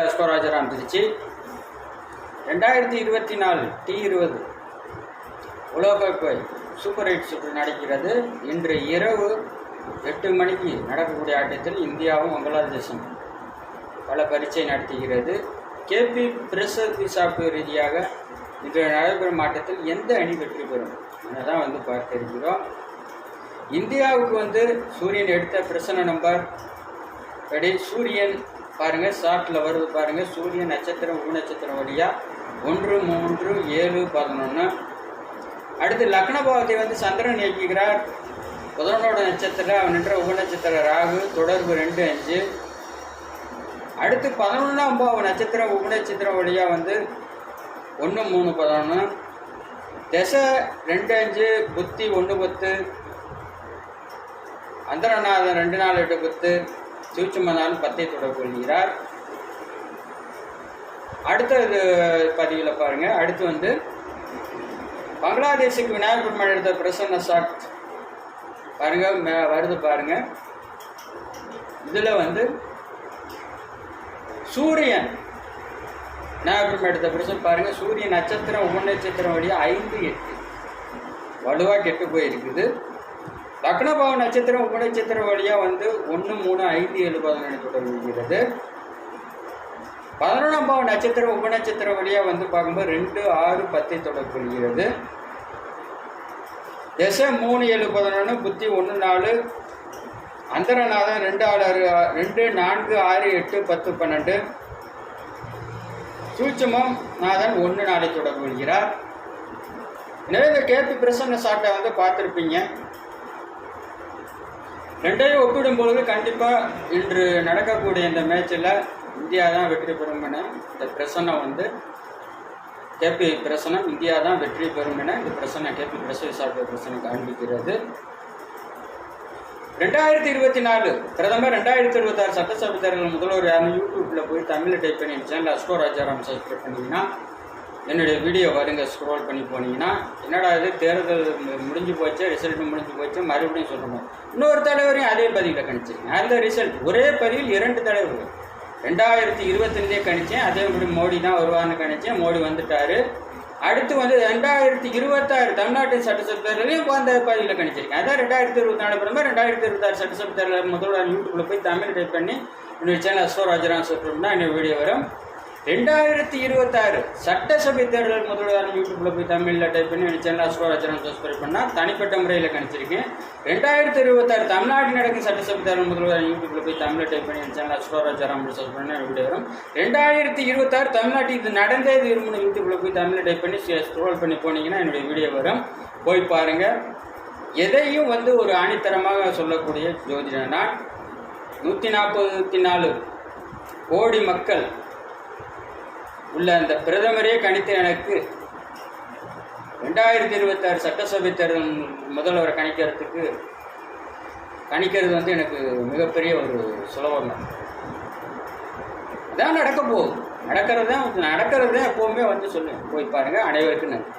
அஸ்கோராஜராம் திருச்சி. ரெண்டாயிரத்தி இருபத்தி நாலு டி இருபது உலகக்கோப்பை சூப்பர் எயிட் சுற்று நடக்கிறது இன்று இரவு எட்டு மணிக்கு நடக்கக்கூடிய ஆட்டத்தில் இந்தியாவும் வங்களாதேசம் பல பரீட்சை நடத்துகிறது. கேபி பிரசத் சாப்பு ரீதியாக இன்று நடைபெறும் ஆட்டத்தில் எந்த அணி வெற்றி பெறும் தான் வந்து பார்க்க இருக்கிறோம். இந்தியாவுக்கு வந்து சூரியன் எடுத்த பிரசன நம்பர். படி சூரியன் பாருங்கள் ஷார்ட்டில் வருது பாருங்கள் சூரியன் நட்சத்திரம் உப நட்சத்திரம் வழியா. ஒன்று மூன்று ஏழு பதினொன்று அடுத்து லக்ன பாவத்தை வந்து சந்திரன் இயக்குகிறார். புதனோட நட்சத்திரம் அவன் நின்ற உப நட்சத்திர ராகு தொடர்பு ரெண்டு அஞ்சு. அடுத்து பதினொன்றாம் பாவ நட்சத்திரம் உப நட்சத்திரம் வழியாக வந்து ஒன்று மூணு பதினொன்று திசை ரெண்டு அஞ்சு புத்தி ஒன்று பத்து. அந்தரநாதன் ரெண்டு நாள் எட்டு பத்து. சூட்சுமனால் பத்தை தொடர்கொள்கிறார் அடுத்த இது பதிவில் பாருங்க. அடுத்து வந்து பங்களாதேஷுக்கு விநாயகர் பெருமாள் எடுத்த பிரசன்ன ஷாட் பாருங்க மே- வருது பாருங்க. இதில் வந்து சூரியன். விநாயகபுரம் எடுத்த பிரசன் பாருங்க சூரியன் நட்சத்திரம் உப நட்சத்திரம் வழியாக ஐந்து எட்டு. வலுவாக கெட்டு போயிருக்குது. லக்னபாவ நட்சத்திரம் உபநட்சத்திர வழியாக வந்து ஒன்று மூணு ஐந்து ஏழு பதினொன்று தொடங்குகிறது பதினொன்றாம் பாவ நட்சத்திரம் உபநட்சத்திரம் வழியாக வந்து பார்க்கும்போது ரெண்டு ஆறு பத்தை தொடர்பு கொள்கிறது திசை மூணு ஏழு பதினொன்று புத்தி ஒன்று நாலு அந்தரநாதன் ரெண்டு ஆறு ஆறு ரெண்டு நான்கு ஆறு எட்டு பத்து பன்னெண்டு. சூட்சமம் நாதன் ஒன்று நாளை தொடர்பு கொள்கிறார் எனவே இந்த கேபி பிரசன்ன சாட்டை வந்து பார்த்துருப்பீங்க. ரெண்டையும் ஒப்பிடும் பொழுது கண்டிப்பாக இன்று நடக்கக்கூடிய இந்த மேட்சில் இந்தியா தான் வெற்றி பெறும் என இந்த பிரசன்னம் வந்து கேபி பிரசனம் இந்தியா தான் வெற்றி பெறும் என இந்த பிரசனை கேபி பிரசவி சாப்பிட்ட பிரசனை காண்பிக்கிறது. ரெண்டாயிரத்தி இருபத்தி நாலு பிரதமர் ரெண்டாயிரத்தி இருபத்தாறு சட்டசபை தேர்தல் முதல்வர் யாருன்னு யூடியூப்பில் போய் தமிழில் டைப் பண்ணி சேனல் அஸ்கோ ராஜாராம் சப்ஸ்கிரைப் பண்ணிங்கன்னா என்னுடைய வீடியோ வருங்க ஸ்க்ரோல் பண்ணி போனீங்கன்னா என்னடா இது தேர்தல் முடிஞ்சு போச்சு ரிசல்ட் முடிஞ்சு போச்சு மறுபடியும் சொல்லணும் இன்னொரு தலைவரையும் அதே பதிவில் கணிச்சிருக்கேன் அந்த ரிசல்ட் ஒரே பதிவில் இரண்டு தலைவர்கள். ரெண்டாயிரத்தி இருபத்தஞ்சே கணிச்சேன் அதே மாதிரி மோடி தான் வருவார்னு கணிச்சேன் மோடி வந்துட்டாரு. அடுத்து வந்து ரெண்டாயிரத்தி இருபத்தாறு தமிழ்நாட்டின் சட்டசபை தேர்தலையும் அந்த பதிவில் கணிச்சிருக்கேன். அதான் ரெண்டாயிரத்தி இருபத்தி நாலு பிரதமர் ரெண்டாயிரத்தி இருபத்தாறு சட்டசபை தேர்தல் முதல்வர் யூடியூப்பில் போய் தமிழ் டைப் பண்ணி என்னுடைய சேனல் அஸ்வோ சொல்லிட்டு என்னுடைய வீடியோ வரும். ரெண்டாயிரத்தி இருபத்தாறு சட்டசபை தேர்தல் முதல்வர் யூடியூப்ல போய் தமிழில் டைப் பண்ணி என் சேனல் அஸ்வோ சப்ஸ்கிரைப் பண்ணால் தனிப்பட்ட முறையில் கணிச்சிருக்கேன். ரெண்டாயிரத்தி இருபத்தாறு தமிழ்நாட்டில் நடக்கும் சட்டசபை தேர்தல் முதல்வர் யூடியூப்ல போய் தமிழில் டைப் பண்ணி என் channel Aswo Rajaram subscribe video வரும். ரெண்டாயிரத்தி இருபத்தாறு தமிழ்நாட்டில் இது நடந்தே இது இருமுனை யூடியூப்ல போய் தமிழில் டைப் பண்ணி ஸ்க்ரோல் பண்ணி போனீங்கன்னா என்னுடைய வீடியோ வரும். போய் பாருங்கள் எதையும் வந்து ஒரு ஆணித்தரமாக சொல்லக்கூடிய ஜோதிடனா நான் நூற்றி நாற்பத்தி நாலு கோடி மக்கள் உள்ள அந்த பிரதமரே கணித்த எனக்கு ரெண்டாயிரத்தி இருபத்தாறு சட்டசபை தேர்தல் முதல்வரை கணிக்கிறதுக்கு கணிக்கிறது வந்து எனக்கு மிகப்பெரிய ஒரு சுலபம் தான் அதான் நடக்க போகுது நடக்கிறது தான் நடக்கிறது தான் எப்போவுமே வந்து சொல்லுவேன். போய் பாருங்கள் அனைவருக்கும் நன்றி.